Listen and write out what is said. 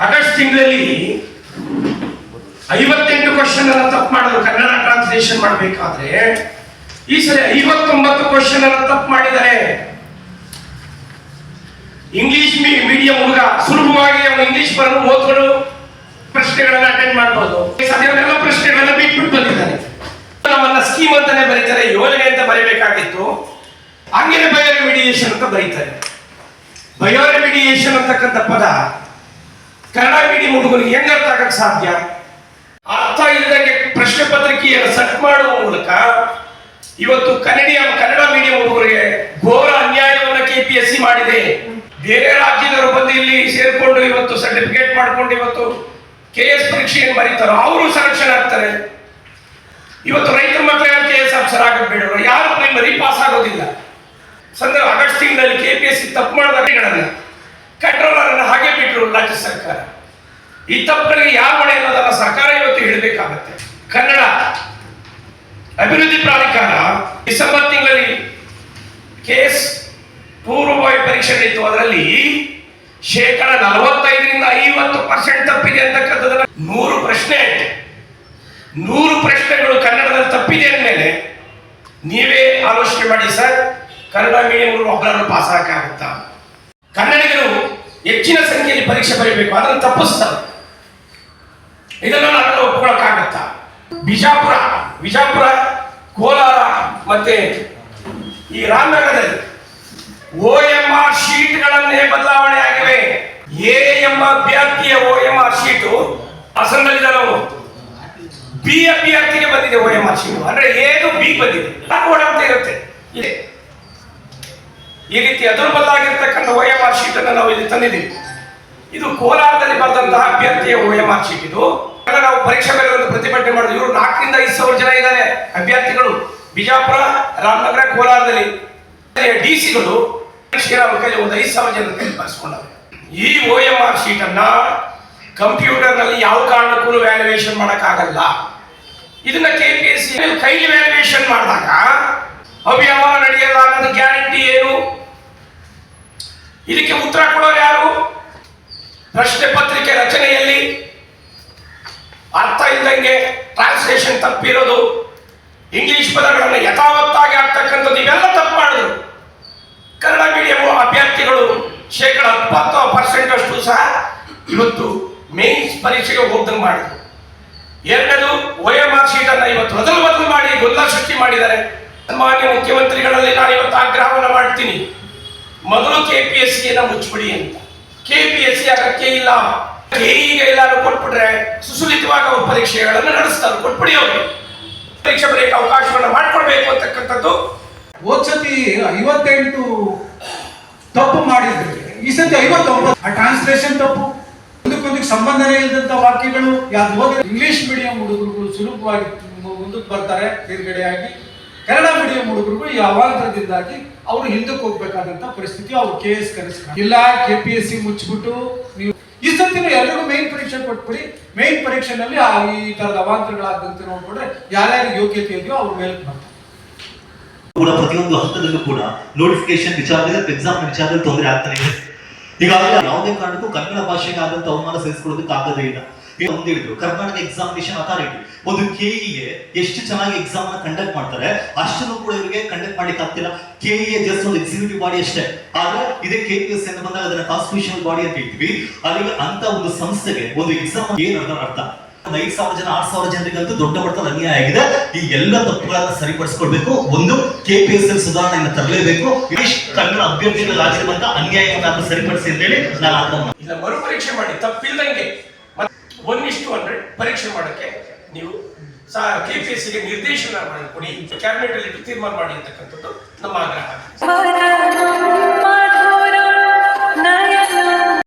August ತಿಂಗಳಲ್ಲಿ ಐವತ್ತೆಂಟು question ಅನ್ನ ತಪ್ಪು ಮಾಡಿದ್ರು. ಕನ್ನಡ ಟ್ರಾನ್ಸ್ಲೇಷನ್ ಮಾಡಬೇಕಾದ್ರೆ ಈ ಸರಿ ಐವತ್ತೊಂಬತ್ತು ಕ್ವಶನ್ ಅನ್ನ ತಪ್ಪು ಮಾಡಿದ್ದಾರೆ. ಇಂಗ್ಲಿಷ್ ಮೀಡಿಯಂ ಹುಡುಗ ಸುಲಭವಾಗಿ ಅವನು ಇಂಗ್ಲಿಷ್ ಬರಲು ಓದ್ಕೊಂಡು ಪ್ರಶ್ನೆಗಳನ್ನ ಅಟೆಂಡ್ ಮಾಡ್ಬೋದು. ಅದನ್ನೆಲ್ಲ ಪ್ರಶ್ನೆಗಳನ್ನ ಬಿಟ್ಬಿಟ್ಟು ಬಂದಿದ್ದಾರೆ. ನಮ್ಮನ್ನ ಸ್ಕೀಮ್ ಅಂತಾನೆ ಬರೀತಾರೆ. ಯೋಜನೆ ಅಂತ ಬರೀಬೇಕಾಗಿತ್ತು. ಹಂಗೇನೆ ಬಯೋ ರೆಮಿಡಿಯೇಷನ್ ಅಂತ ಬರೀತಾರೆ. ಬಯೋ ರೆಮಿಡಿಯೇಷನ್ ಅಂತಕ್ಕಂಥ ಪದ ಕನ್ನಡ ಮೀಡಿಯಂ ಹುಡುಗರಿಗೆ ಹೆಂಗ ಅರ್ಥ ಆಗಕ್ಕೆ ಸಾಧ್ಯ? ಅರ್ಥ ಇಲ್ಲದಂಗೆ ಪ್ರಶ್ನೆ ಪತ್ರಿಕೆಯನ್ನು ಸೆಟ್ ಮಾಡುವ ಮೂಲಕ ಇವತ್ತು ಕನ್ನಡ ಕನ್ನಡ ಮೀಡಿಯಂ ಹುಡುಗರಿಗೆ ಘೋರ ಅನ್ಯಾಯವನ್ನು ಕೆಪಿಎಸ್ಸಿ ಮಾಡಿದೆ. ಬೇರೆ ರಾಜ್ಯದವರು ಬಂದು ಇಲ್ಲಿ ಸೇರ್ಕೊಂಡು ಇವತ್ತು ಸರ್ಟಿಫಿಕೇಟ್ ಮಾಡ್ಕೊಂಡು ಇವತ್ತು ಕೆ ಎಸ್ ಪರೀಕ್ಷೆಯನ್ನು ಬರೀತಾರೋ, ಅವರು ಸೆಲೆಕ್ಷನ್ ಆಗ್ತಾರೆ ಇವತ್ತು ರೈತರ ಮಕ್ಕಳ ಯಾರು ಕೆ ಎಸ್ ಆಫೀಸರ್ ಆಗಕ್ಕೆ ಬೇಡವರು? ಯಾರು ಪ್ರೈಮರಿ ಪಾಸ್ ಆಗೋದಿಲ್ಲ. ಸಂದರ್ಭ ಆಗಸ್ಟ್ ತಿಂಗಳಲ್ಲಿ ಕೆ ಪಿ ಎಸ್ ಸಿ ತಪ್ಪು ಮಾಡಿದ ಅನ್ನು ರಾಜ್ಯ ಸರ್ಕಾರ. ಈ ತಪ್ಪುಗಳಿಗೆ ಯಾವ ಹೊಣೆ ಅನ್ನೋದನ್ನ ಸರ್ಕಾರ ಇವತ್ತು ಹೇಳಬೇಕಾಗತ್ತೆ. ಕನ್ನಡ ಅಭಿವೃದ್ಧಿ ಪ್ರಾಧಿಕಾರ ಡಿಸೆಂಬರ್ ತಿಂಗಳಲ್ಲಿ ಕೇಸ್ ಪೂರ್ವಭಾವಿ ಪರೀಕ್ಷೆ ನಡೀತು ಅದರಲ್ಲಿ ಶೇಕಡ ನಲವತ್ತೈದರಿಂದ ಐವತ್ತು ಪರ್ಸೆಂಟ್ ತಪ್ಪಿದೆ ಅಂತಕ್ಕಂಥದ್ದನ್ನ ನೂರು ಪ್ರಶ್ನೆ ನೂರು ಪ್ರಶ್ನೆಗಳು ಕನ್ನಡದಲ್ಲಿ ತಪ್ಪಿದೆ ಅಂದಮೇಲೆ ನೀವೇ ಆಲೋಚನೆ ಮಾಡಿ ಸರ್. ಕನ್ನಡ ಮೀಡಿಯಂ ಒಬ್ಬರನ್ನು ಪಾಸ್ ಹಾಕಾಗುತ್ತಾ ಕನ್ನಡಿಗರು ಹೆಚ್ಚಿನ ಸಂಖ್ಯೆಯಲ್ಲಿ ಪರೀಕ್ಷೆ ಬರೀಬೇಕು, ಅದನ್ನು ತಪ್ಪಿಸ್ತಾರೆ. ಇದನ್ನು ನಾನು ಒಪ್ಕೊಳಕ್ಕಾಗತ್ತಾ ಬಿಜಾಪುರ ಬಿಜಾಪುರ, ಕೋಲಾರ, ಮತ್ತೆ ಈ ರಾಮನಗರದಲ್ಲಿ ಓ ಎಂ ಆರ್ ಶೀಟ್ಗಳನ್ನೇ ಬದಲಾವಣೆ ಆಗಿವೆ ಎ ಎಂಬ ಅಭ್ಯರ್ಥಿಯ ಓ ಎಂ ಆರ್ ಶೀಟು ನಾವು ಬಿ ಅಭ್ಯರ್ಥಿಗೆ ಬಂದಿದೆ ಓ ಎಂ ಆರ್ ಶೀಟು. ಅಂದ್ರೆ ಏನು ಬಿ ಬಂದಿದೆ. ಓಡಾಡ್ತಾ ಇರುತ್ತೆ. ಇದೆ. ಈ ರೀತಿ ಎದುರು ಬದಲಾಗಿರ್ತಕ್ಕಂಥ ಓ ಎಂ ಆರ್ ನಾವು ಇಲ್ಲಿ ತಂದಿದ್ದೀವಿ. ಇದು ಕೋಲಾರದಲ್ಲಿ ಬಂದಂತಹ ಅಭ್ಯರ್ಥಿಯ ಓ ಎಂ ಶೀಟ್ ಇದು ನಾವು ಪರೀಕ್ಷೆ ಬರೆಯುವಂತ ಪ್ರತಿಭಟನೆ ಮಾಡಿದ್ರು ಇವರು ನಾಲ್ಕರಿಂದ ಐದು ಸಾವಿರ ಜನ ಇದ್ದಾರೆ ಅಭ್ಯರ್ಥಿಗಳು. ಬಿಜಾಪುರ, ರಾಮನಗರ, ಕೋಲಾರದಲ್ಲಿ. ಡಿ ಸಿಗಳು ಕೈಲಿ ಒಂದು ಐದು ಸಾವಿರ ಜನ ಬರೆಸ್ಕೊಂಡವ್ರೆ ಈ ಓ ಎಂ ಆರ್ ಶೀಟ್ ಅನ್ನ ಕಂಪ್ಯೂಟರ್ನಲ್ಲಿ ಯಾವ ಕಾರಣಕ್ಕೂ ವ್ಯಾಲ್ಯುವೇಷನ್ ಮಾಡೋಕ್ಕಾಗಲ್ಲ. ಇದನ್ನ ಕೆ ಪಿ ಎಸ್ ಸಿ ಕೈಲಿ ವ್ಯಾಲ್ಯುವೇಷನ್ ಮಾಡಿದಾಗ ಇದಕ್ಕೆ ಉತ್ತರ ಕೊಡೋರು ಯಾರು? ಪ್ರಶ್ನೆ ಪತ್ರಿಕೆ ರಚನೆಯಲ್ಲಿ ಅರ್ಥ ಇದ್ದಂಗೆ ಟ್ರಾನ್ಸ್ಲೇಷನ್ ತಪ್ಪಿರೋದು ಇಂಗ್ಲಿಷ್ ಪದಗಳನ್ನು ಯಥಾವತ್ತಾಗಿ ಆಗ್ತಕ್ಕಂಥದ್ದು ಇವೆಲ್ಲ ತಪ್ಪು ಮಾಡಿದ್ರು. ಕನ್ನಡ ಮೀಡಿಯಂ ಅಭ್ಯರ್ಥಿಗಳು ಶೇಕಡ ಹತ್ತು ಪರ್ಸೆಂಟ್ ಅಷ್ಟು ಸಹ ಇವತ್ತು ಮೇನ್ಸ್ ಪರೀಕ್ಷೆಗೆ ಹೋಗ್ದಂಗೆ ಮಾಡಿದ್ರು. ಎರಡನೇದು ಒ ಎಂ ಆರ್ ಶೀಟ್ ಅನ್ನ ಇವತ್ತು ಮೊದಲು ಮೊದಲು ಮಾಡಿ ಗೊಂದಲ ಸೃಷ್ಟಿ ಮಾಡಿದ್ದಾರೆ. ಮಾನ್ಯ ಮುಖ್ಯಮಂತ್ರಿಗಳಲ್ಲಿ ನಾನು ಇವತ್ತು ಆಗ್ರಹವನ್ನು ಮಾಡ್ತೀನಿ. ಮೊದಲು ಕೆ ಪಿ ಎಸ್ ಸಿಯನ್ನು ಮುಚ್ಚಿಬಿಡಿ ಅಂತ. ಕೆ ಪಿ ಎಸ್ ಸಿ ಅಗತ್ಯ ಇಲ್ಲ. ಈಗ ಎಲ್ಲಾರು ಕೊಟ್ಬಿಟ್ರೆ ಸುಸುಲಿತವಾಗಿ ಪರೀಕ್ಷೆಗಳನ್ನು ನಡೆಸ್ತಾರೆ. ಕೊಟ್ಬಿಡಿ ಅವರು. ಪರೀಕ್ಷೆ ಬರೆಯಕ್ಕೆ ಅವಕಾಶವನ್ನು ಮಾಡ್ಕೊಡ್ಬೇಕು ಅಂತಕ್ಕಂಥದ್ದು. ಓದ್ಸತಿ ಸತಿ ಐವತ್ತೆಂಟು ತಪ್ಪು ಮಾಡಿದ್ರೆ. ಈ ಸತಿ ಐವತ್ತೊಂಬತ್ತು. ಆ ಟ್ರಾನ್ಸ್ಲೇಷನ್ ತಪ್ಪು. ಒಂದಕ್ಕೊಂದಕ್ಕೆ ಸಂಬಂಧನೇ ಇಲ್ಲದಂತ ವಾಕ್ಯಗಳು. ಯಾವ್ದು ಹೋದ್ರೆ ಇಂಗ್ಲಿಷ್ ಮೀಡಿಯಂ ಹುಡುಗರುಗಳು ಸುಲಭವಾಗಿ ಮುಂದಕ್ಕೆ ಬರ್ತಾರೆ, ತೇರ್ಗಡೆಯಾಗಿ. ಕನ್ನಡ ಮೀಡಿಯಂ ಹುಡುಗರು ಈ ಅವಾಂತರದಿಂದಾಗಿ ಅವರು ಹಿಂದಕ್ಕೆ ಹೋಗ್ಬೇಕಾದಂತ ಪರಿಸ್ಥಿತಿ ಅವ್ರು ಕೆ ಎಸ್ ಇಲ್ಲ ಕೆ ಪಿ ಎಸ್ ಸಿ ಮುಚ್ಚಿಬಿಟ್ಟು ನೀವು ಈ ಸತ್ತಿನ ಎಲ್ಲರಿಗೂ ಮೇನ್ ಪರೀಕ್ಷೆ ಕೊಟ್ಬಿಡಿ. ಮೇನ್ ಪರೀಕ್ಷೆನಲ್ಲಿ ಈ ತರದ ಅವಾಂತರಗಳಾದಂತೆ ನೋಡ್ಬಿಟ್ರೆ ಯಾರ್ಯಾರು ಯೋಗ್ಯತೆ ಇದೆಯೋ ಅವ್ರ ಮೇಲೆ ಬರ್ತಾರೆ. ಕೂಡ ಪ್ರತಿಯೊಂದು ಹಂತದಲ್ಲೂ ಕೂಡ ನೋಟಿಫಿಕೇಶನ್ ವಿಚಾರದಲ್ಲಿ ಎಕ್ಸಾಮ್ ವಿಚಾರದಲ್ಲಿ ತೊಂದರೆ ಆಗ್ತಾನೆ ಈಗ ಈಗಾಗಲೇ ಯಾವುದೇ ಕಾರಣಕ್ಕೂ ಕನ್ನಡ ಭಾಷೆಗೆ ಆದಂತ ಅವಮಾನ ಸಹಿಸಿಕೊಳ್ಳೋದಕ್ಕೆ ಆಗದೇ ಇಲ್ಲ. ಈಗ ಕರ್ನಾಟಕ ಎಕ್ಸಾಮಿನೇಷನ್ ಅಥಾರಿಟಿ ಒಂದು ಕೆಇಗೆ ಎಷ್ಟು ಚೆನ್ನಾಗಿ ಎಕ್ಸಾಮ್ ಕಂಡಕ್ಟ್ ಮಾಡ್ತಾರೆ, ಅಷ್ಟನ್ನು ಕೂಡ ಇವರಿಗೆ ಕಂಡಕ್ಟ್ ಮಾಡ್ಲಿಕ್ಕೆ ಆಗ್ತಿಲ್ಲ. ಕೆಇಎ ಜಸ್ಟ್ ಒಂದು ಎಕ್ಸಿಕ್ಯೂಟಿವ್ ಬಾಡಿ ಅಷ್ಟೇ. ಆದ್ರೆ ಇದೇ ಕೆ ಪಿ ಎಸ್ ಅಂತ ಬಂದಾಗ ಅದನ್ನ ಕಾನ್ಸ್ಟಿಟ್ಯೂಷನಲ್ ಬಾಡಿ ಅಂತ ಹೇಳ್ತೀವಿ. ಅಲ್ಲಿಗೆ ಅಂತ ಒಂದು ಸಂಸ್ಥೆಗೆ ಒಂದು ಎಕ್ಸಾಮ್ ಏನ್ ಅದರ ಅರ್ಥ? ಒಂದು ಐದು ಸಾವಿರ ಜನ, ಆರು ಸಾವಿರ ಜನರಿಗಂತೂ ದೊಡ್ಡ ಮಟ್ಟದ ಅನ್ಯಾಯ ಆಗಿದೆ. ಈ ಎಲ್ಲ ತಪ್ಪುಗಳನ್ನ ಸರಿಪಡಿಸ್ಕೊಳ್ಬೇಕು. ಒಂದು ಕೆ ಪಿ ಎಸ್ ಎಲ್ ಸುಧಾರಣೆಯನ್ನು ತರಲೇಬೇಕು. ಇಷ್ಟು ಕನ್ನಡ ಅಭ್ಯರ್ಥಿಗಳಾಗಿರುವಂತಹ ಅನ್ಯಾಯವನ್ನು ಸರಿಪಡಿಸಿ ಅಂತ ಹೇಳಿ ನಾನು. ಮರು ಮರುಪರೀಕ್ಷೆ ಮಾಡಿ. ತಪ್ಪಿಲ್ದಂಗೆ. ಇಷ್ಟು ಹಂಡ್ರೆಡ್ ಪರೀಕ್ಷೆ ಮಾಡೋಕ್ಕೆ ನೀವು ಕೆ ಪಿ ಎಸ್ ಸಿಗೆ ನಿರ್ದೇಶನ ಮಾಡಿ ಕೊಡಿ. ಕ್ಯಾಬಿನೆಟ್ ಅಲ್ಲಿ ತೀರ್ಮಾನ ಮಾಡಿ ಅಂತಕ್ಕಂಥದ್ದು ನಮ್ಮ ಆಗ್ರಹ.